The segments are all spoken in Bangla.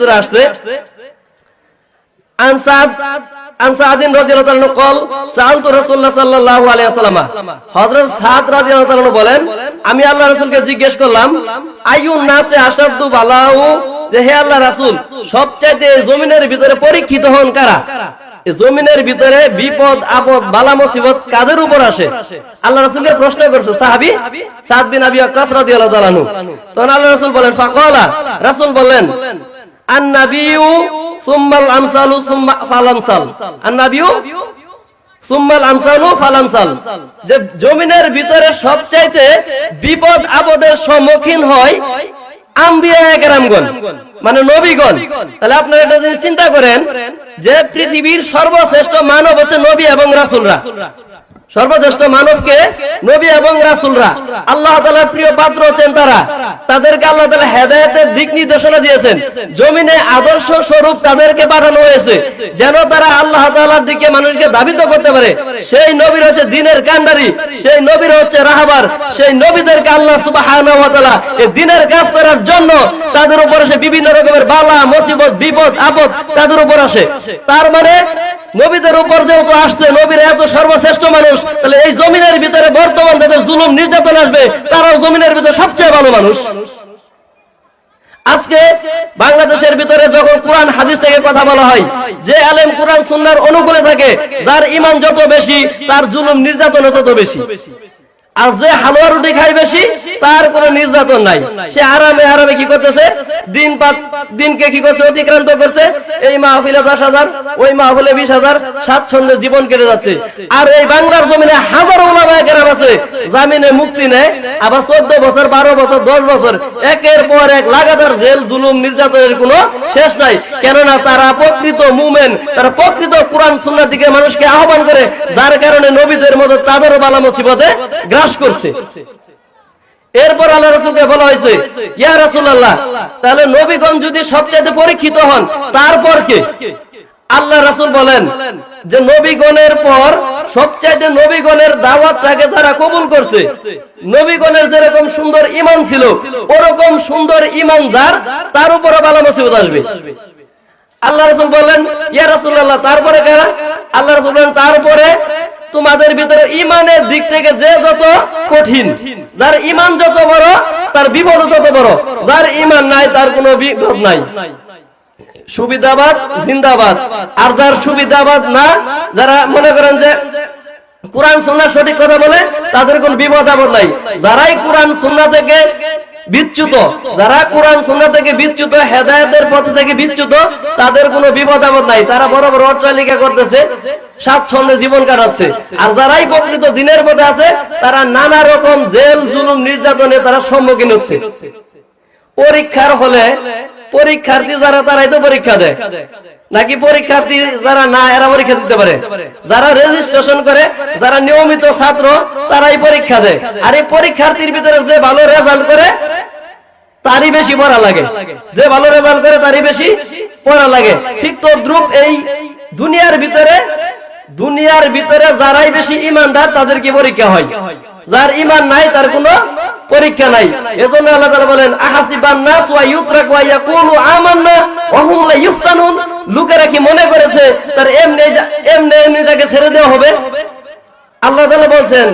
ভিতরে বলেন, আমি আল্লাহ রাসূলকে জিজ্ঞেস করলাম নাসে বালাউ? হে আল্লাহ সবচাইতে জমিনের ভিতরে পরীক্ষিত হন কারা? জমিনের ভিতরে বিপদ, আপদ, বালা, মুসিবত কাদের উপর আসে? আল্লাহ রাসূলকে প্রশ্ন করছে, সাহাবী, সাদ বিন আবি ওয়াক্কাস রাদিয়াল্লাহু তাআলা তখন আল্লাহ রাসূল বলেন, ফাকালা। রাসূল বলেন যে জমিনের ভিতরে সবচাইতে বিপদ আপদের সম্মুখীন হয় মানে নবীগণ। তাহলে আপনারা একটা জিনিস চিন্তা করেন যে পৃথিবীর সর্বশ্রেষ্ঠ মানব হচ্ছে নবী এবং রাসূলরা। সর্বশ্রেষ্ঠ মানবকে নবী এবং রাসুলরা, আল্লাহ তালার প্রিয় পাত্র হচ্ছেন তারা। তাদেরকে আল্লাহ তালা হেদায়তের দিক নির্দেশনা দিয়েছেন। জমিনে আদর্শ স্বরূপ তাদেরকে পাঠানো হয়েছে। যেন তারা আল্লাহ তালার দিকে মানুষকে দাবিত করতে পারে। সেই নবীর হচ্ছে দিনের কান্ডারি সেই নবীর হচ্ছে রাহাবার, সেই নবীদেরকে আল্লাহ সুবাহ দিনের কাজ করার জন্য তাদের উপর সে বিভিন্ন রকমের বালা, মুসিবত, বিপদ, আপদ তাদের উপর আসে। তার মানে নবীদের উপর যেহেতু আসছে, নবীরা এত সর্বশ্রেষ্ঠ মানুষ, তাহলে এই জমিনের ভিতরে বর্তমান যাদের জুলুম নির্যাতন আসবে, তারাও জমিনের ভিতরে সবচেয়ে ভালো মানুষ। আজকে বাংলাদেশের ভিতরে যখন কোরআন, হাদিস থেকে কথা বলা হয়, যে আলেম কোরআন সুন্নার অনুকূলে থাকে, যার ইমান যত বেশি, তার জুলুম নির্যাতন তত বেশি। আর যে হালুয়া রুটি খায় বেশি, তার কোনো নির্যাতন নাই। সে আরামে আরামে কি করতেছে? দিন দিনকে কি করছে? অতিক্রান্ত করছে। এই মাহফিলে দশ হাজার, ওই মাহফিলে বিশ হাজার, স্বাচ্ছন্দ্যে জীবন কেটে যাচ্ছে। আর এই বাংলার জমিনে হাজার ওলামায় আছে, জামিনে মুক্তি নেয়। আবার চোদ্দ বছর, বারো বছর, দশ বছর, একের পর এক লাগাতার জেল, জুলুম, নির্যাতনের কোনো শেষ নাই। কেননা তারা প্রকৃত মুমেন, তারা প্রকৃত কোরআন সুন্নার দিকে মানুষকে আহ্বান করে, যার কারণে নবীদের মতো তাদেরও বালা মুসিবতে গ্রাস করছে। এরপর আল্লাহ রসুলকে বলা হয়েছে, ইয়া রাসূলুল্লাহ, তাহলে নবীগণ যদি সবচেয়ে পরীক্ষিত হন, তারপর কে? আল্লাহ রাসূল বলেন যে, নবীগণের পর সবচাইতে নবীগণের দাওয়াতটাকে যারা কবুল করছে, নবীগণের যেরকম সুন্দর ইমান ছিল, ওরকম সুন্দর ইমান যার, তার উপরে বালা মুসিবত আসবে। আল্লাহ রাসুল বলেন, ইয়া রাসূলুল্লাহ, তারপরে কারা? আল্লাহ রাসূল বলেন তোমাদের ভিতরে, ইমানের দিক থেকে যে যত কঠিন, যার ইমান যত বড়, তার বিপদ তত বড়, যার ইমান নাই, তার কোনো বিপদ নাই। সুবিধাবাদ, জিন্দাবাদ। আর যার সুবিধাবাদ না, যারা মনে করেন যে কোরআন সুন্না সঠিক কথা বলে, তাদের কোন বিপদ আপদ নাই। যারাই কোরআন সুন্না থেকে বিচ্যুত। যারা কোরআন সুন্না থেকে বিচ্যুত হেদায়েতের পথ থেকে বিচ্যুত তাদের কোনো বিপদ আপদ নাই। তারা বড় বড় অট্টালিকা করতেছে স্বাচ্ছন্দ্যে জীবন কাটাচ্ছে। আর যারাই প্রকৃত দিনের পথে আছে তারা নানা রকম জেল জুলুম নির্যাতনে তারা সম্মুখীন হচ্ছে। পরীক্ষার হলে পরীক্ষার্থী যারা তারাই তো পরীক্ষা দেয়। নাকি পরীক্ষার্থী যারা না এরা পরীক্ষা দিতে পারে? যারা রেজিস্ট্রেশন করে যারা নিয়মিত ছাত্র তারাই পরীক্ষা দেয়। আর এই পরীক্ষার্থীর ভিতরে যে ভালো রেজাল্ট করে তারই বেশি পড়া লাগে। যে ভালো রেজাল্ট করে তারই বেশি পড়া লাগে। ঠিক তো দ্রুপ এই দুনিয়ার ভিতরে দুনিয়ার ভিতরে যারাই বেশি ইমানদার তাদের কি পরীক্ষা হয়? যার ইমান নাই, তার কোনো পরীক্ষা নাই। এজন্য আল্লাহ তাআলা বলেন, আহাসিবান নাস ওয়া ইউতরাকু ওয়া ইয়াকুলু আমান্না ওয়া হুম লা ইফতানুন। লোকেরা কি মনে করেছে, তার এমনি এমনি এমনি তাকে ছেড়ে দেওয়া হবে? আল্লাহ তাআলা বলছেন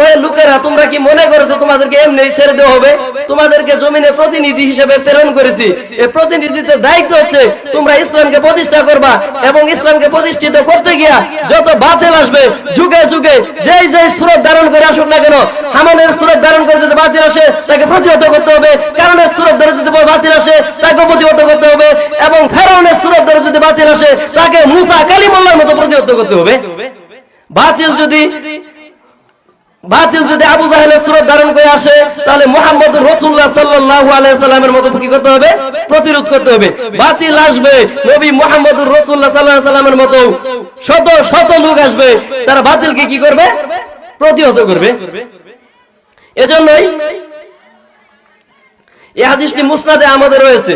ওই লোকেরা তোমরা কি মনে করেছ তোমাদেরকে এমনি ছেড়ে দেওয়া হবে? তোমাদেরকে জমিনে প্রতিনিধি হিসেবে প্রেরণ করেছি। এই প্রতিনিধিত্বের দায়িত্ব হচ্ছে তোমরা ইসলামকে প্রতিষ্ঠা করবা এবং ইসলামকে প্রতিষ্ঠিত করতে গিয়া যত বাতিল আসবে যুগে যুগে যেই যেই সুরত ধারণ করে আসুক না কেন হামানের সুরত ধারণ করে যদি বাতিল আসে তাকে প্রতিহত করতে হবে। কারণের সুরত ধরে যদি বাতিল আসে তাকে প্রতিহত করতে হবে এবং ফেরাউনের সুরত ধরে যদি বাতিল আসে তাকে মুসা কালিমুল্লাহর মতো প্রতিহত করতে হবে। বাতিল যদি বাতিল যদি আবু জাহেলের সুরত ধারণ করে আসে, তাহলে মোহাম্মদ রসুল্লাহ সাল্লাল্লাহু আলাইহি সাল্লামের মতো কি করতে হবে? প্রতিরোধ করতে হবে। বাতিল আসবে, নবী মোহাম্মদ রসুল্লাহ আলাইহি সাল্লামের মতো শত শত লোক আসবে, তারা বাতিলকে কি করবে? প্রতিহত করবে। এজন্যই এই হাদিসটি মুসনাদে আমাদের রয়েছে।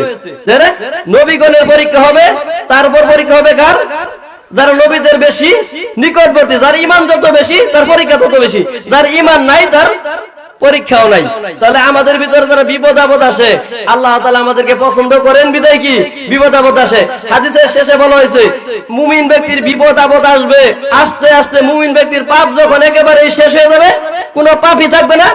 নবীগণের পরীক্ষা হবে তারপর পরীক্ষা হবে কার? যারা নবীদের বেশি, নিকটবর্তী, যার ইমান যত বেশি, তার পরীক্ষা তত বেশি। যার ইমান নাই, তার পরীক্ষাও নাই। তাহলে আমাদের ভিতরে যারা বিপদ আপদ আসে, আল্লাহ তাআলা আমাদেরকে পছন্দ করেন, বিদায় কি? বিপদ আপদ আসে। হাদিসের শেষে বলা হয়েছে, মুমিন ব্যক্তির বিপদ আপদ আসবে। আস্তে আস্তে মুমিন ব্যক্তির পাপ যখন একেবারে শেষ হয়ে যাবে, কোনো পাপই থাকবে না।